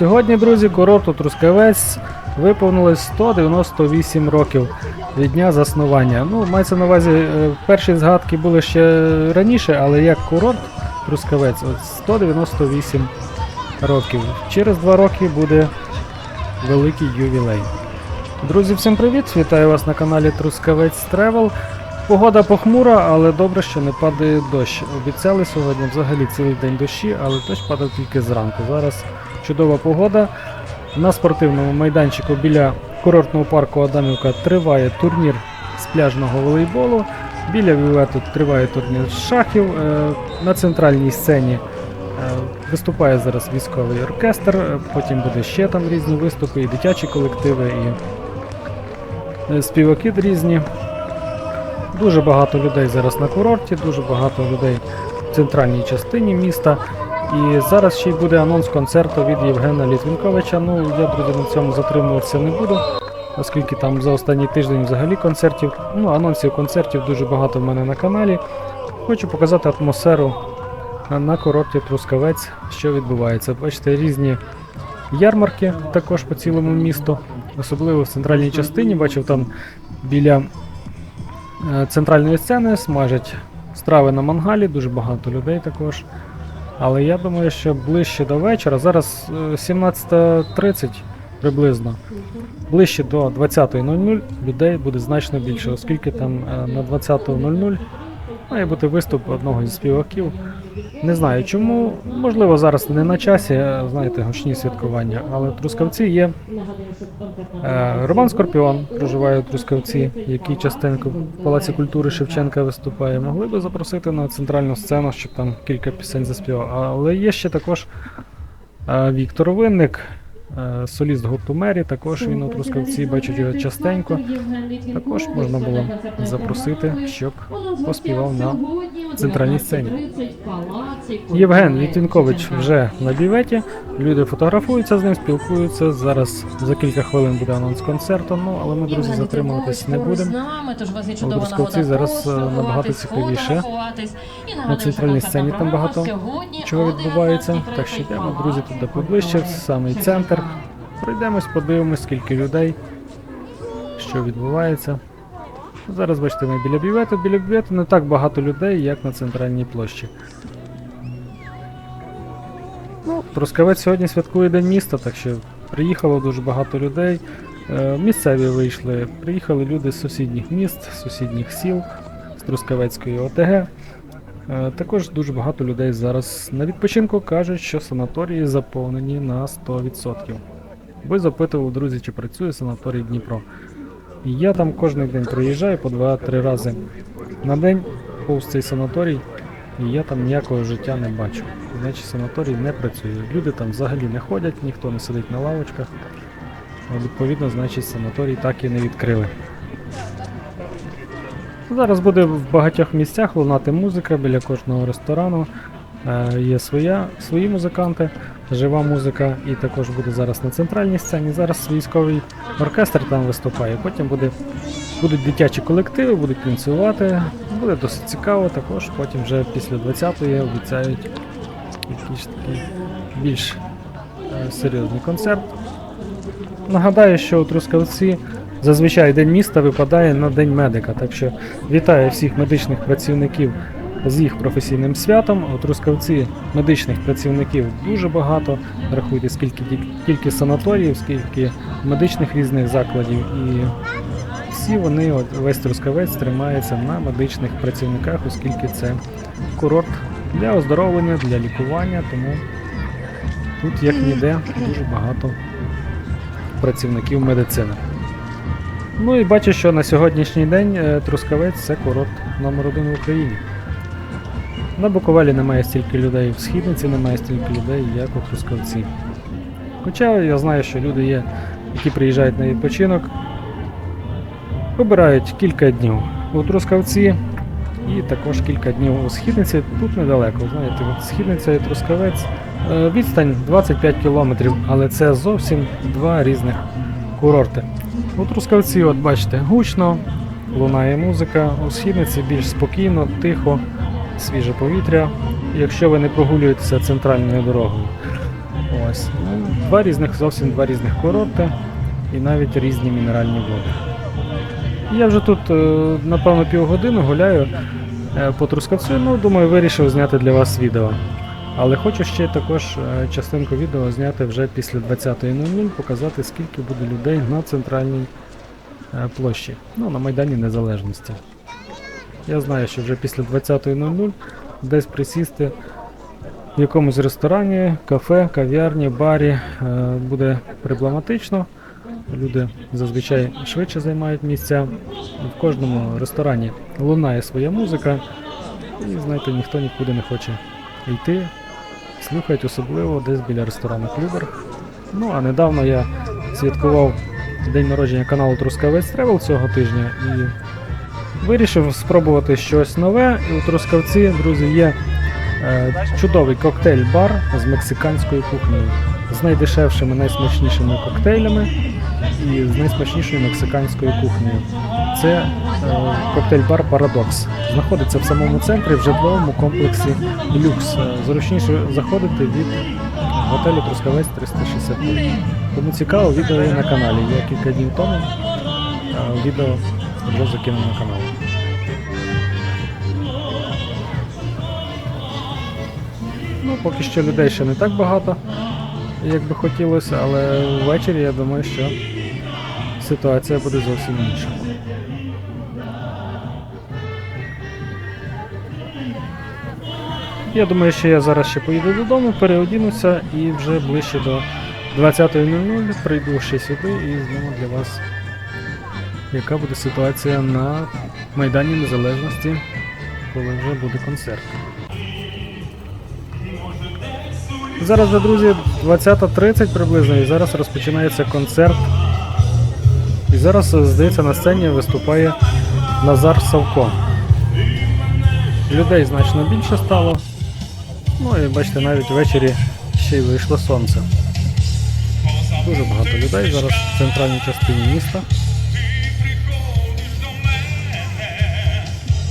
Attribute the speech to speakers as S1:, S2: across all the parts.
S1: Сьогодні, друзі, курорту Трускавець виповнилось 198 років від дня заснування. Ну, мається на увазі, е, перші згадки були ще раніше, але як курорт Трускавець, от 198 років. Через два роки буде великий ювілей. Друзі, всім привіт! Вітаю вас на каналі Трускавець Тревел. Погода похмура, але добре, що не падає дощ. Обіцяли сьогодні взагалі цілий день дощі, але дощ падав тільки зранку. Зараз чудова погода. На спортивному майданчику біля курортного парку Адамівка триває турнір з пляжного волейболу. Біля Вівету триває турнір з шахів. Е, На центральній сцені е, виступає зараз військовий оркестр, е, потім буде ще там різні виступи, і дитячі колективи, і співаки різні. Дуже багато людей зараз на курорті, дуже багато людей в центральній частині міста. І зараз ще й буде анонс концерту від Євгена Літвінковича. Ну, я, друзі, на цьому затримуватися не буду, оскільки там за останній тиждень взагалі концертів, ну, анонсів концертів дуже багато в мене на каналі. Хочу показати атмосферу на- курорті Трускавець, що відбувається. Бачите, різні ярмарки також по цілому місту, особливо в центральній частині. Бачив там біля е, центральної сцени смажать страви на мангалі, дуже багато людей також. Але я думаю, що ближче до вечора, зараз е, 17.30 приблизно, ближче до 20.00 людей буде значно більше, оскільки там е, на 20.00 має бути виступ одного зі співаків. Не знаю чому, можливо, зараз не на часі, знаєте, гучні святкування, але Трускавці є Е, Роман Скорпіон проживає у Трускавці, який частенько в Палаці культури Шевченка виступає. Могли би запросити на центральну сцену, щоб там кілька пісень заспівав. Але є ще також е, Віктор Винник, соліст гурту Мері, також він у Трускавці, бачать його частенько. Також можна було запросити, щоб поспівав на центральній сцені. Євген Літвінкович вже на біветі. Люди фотографуються з ним, спілкуються. Зараз за кілька хвилин буде анонс концерту. Ну але ми, друзі, затримуватись не будемо.
S2: У
S1: Трускавці зараз, е, набагато цікавіше. На центральній сцені там багато чого відбувається. Так що йдемо, друзі, туди поближче, в самий центр. Пройдемось, подивимось, скільки людей, що відбувається. Зараз бачите, ми біля бювету. Біля бювету не так багато людей, як на центральній площі. Ну, Трускавець сьогодні святкує День міста, так що приїхало дуже багато людей. Е, Місцеві вийшли, приїхали люди з сусідніх міст, з сусідніх сіл, з Трускавецької ОТГ. Е, Також дуже багато людей зараз на відпочинку кажуть, що санаторії заповнені на 100%. Ви запитували, друзі, чи працює санаторій Дніпро. І я там кожен день приїжджаю по 2-3 рази на день повз цей санаторій, і я там ніякого життя не бачу. Значить санаторій не працює. Люди там взагалі не ходять, ніхто не сидить на лавочках. Відповідно, значить санаторій так і не відкрили. Зараз буде в багатьох місцях лунати музика біля кожного ресторану. Е, є своя, свої музиканти, жива музика, і також буде зараз на центральній сцені. Зараз військовий оркестр там виступає. Потім буде, будуть дитячі колективи, будуть танцювати. Буде досить цікаво. Також потім вже після 20-ї обіцяють якийсь такий більш е, серйозний концерт. Нагадаю, що у Трускавці зазвичай День міста випадає на День медика, так що вітаю всіх медичних працівників з їх професійним святом. Трускавці медичних працівників дуже багато. Рахуйте, скільки ті- кількість санаторіїв, скільки медичних різних закладів. І всі вони, от, весь Трускавець тримається на медичних працівниках, оскільки це курорт для оздоровлення, для лікування, тому тут як ніде дуже багато працівників медицини. Ну і бачу, що на сьогоднішній день е, Трускавець це курорт номер один в Україні. На Буковелі немає стільки людей, в Східниці немає стільки людей, як у Трускавці. Хоча я знаю, що люди є, які приїжджають на відпочинок, обирають кілька днів у Трускавці і також кілька днів у Східниці. Тут недалеко, знаєте, Східниця і Трускавець. Е, Відстань 25 кілометрів, але це зовсім два різних курорти. У Трускавці, от бачите, гучно, лунає музика, у східниці більш спокійно, тихо, свіже повітря, якщо ви не прогулюєтеся центральною дорогою. Ось. Ну, два різних, зовсім два різних курорти і навіть різні мінеральні води. Я вже тут, е, напевно, півгодини гуляю е, по Трускавцю, ну, думаю, вирішив зняти для вас відео. Але хочу ще також е, частинку відео зняти вже після 20.00, показати, скільки буде людей на центральній площі, ну, на Майдані Незалежності. Я знаю, що вже після 20.00 десь присісти в якомусь ресторані, кафе, кав'ярні, барі е, буде проблематично. Люди зазвичай швидше займають місця. В кожному ресторані лунає своя музика, і знаєте, ніхто нікуди не хоче йти. Слухають особливо десь біля ресторану Клюбер. Ну а недавно я святкував день народження каналу Трускавець Тревел цього тижня і вирішив спробувати щось нове. І у Трускавці, друзі, є е, чудовий коктейль-бар з мексиканською кухнею, з найдешевшими, найсмачнішими коктейлями і з найсмачнішою мексиканською кухнею. Це е, коктейль-бар Парадокс. Знаходиться в самому центрі в житловому комплексі Люкс. Е, Зручніше заходити від готелю Трускавець 365. Кому цікаво, відео є на каналі. Я кілька днів тому е, відео вже закинув на канал. Ну, поки що людей ще не так багато, як би хотілося, але ввечері я думаю, що ситуація буде зовсім інша. Я думаю, що я зараз ще поїду додому, переодінуся і вже ближче до 20.00 прийду ще сюди і зніму для вас, яка буде ситуація на Майдані Незалежності, коли вже буде концерт. Зараз вже, друзі, 20.30 приблизно, і зараз розпочинається концерт. І зараз, здається, на сцені виступає Назар Савко. Людей значно більше стало. Ну і бачите, навіть ввечері ще й вийшло сонце. Дуже багато людей зараз в центральній частині міста.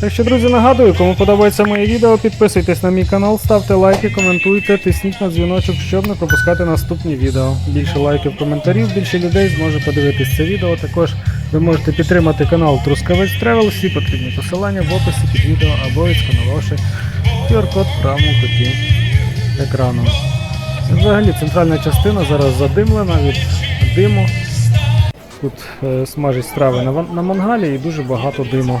S1: Так що, друзі, нагадую, кому подобається моє відео, підписуйтесь на мій канал, ставте лайки, коментуйте, тисніть на дзвіночок, щоб не пропускати наступні відео. Більше лайків, коментарів, більше людей зможе подивитись це відео. Також ви можете підтримати канал Трускавець Тревел, всі потрібні посилання в описі під відео або відсканувавши QR-код в правому куті екрану. Взагалі центральна частина зараз задимлена від диму. Тут е, смажать страви на, на мангалі і дуже багато диму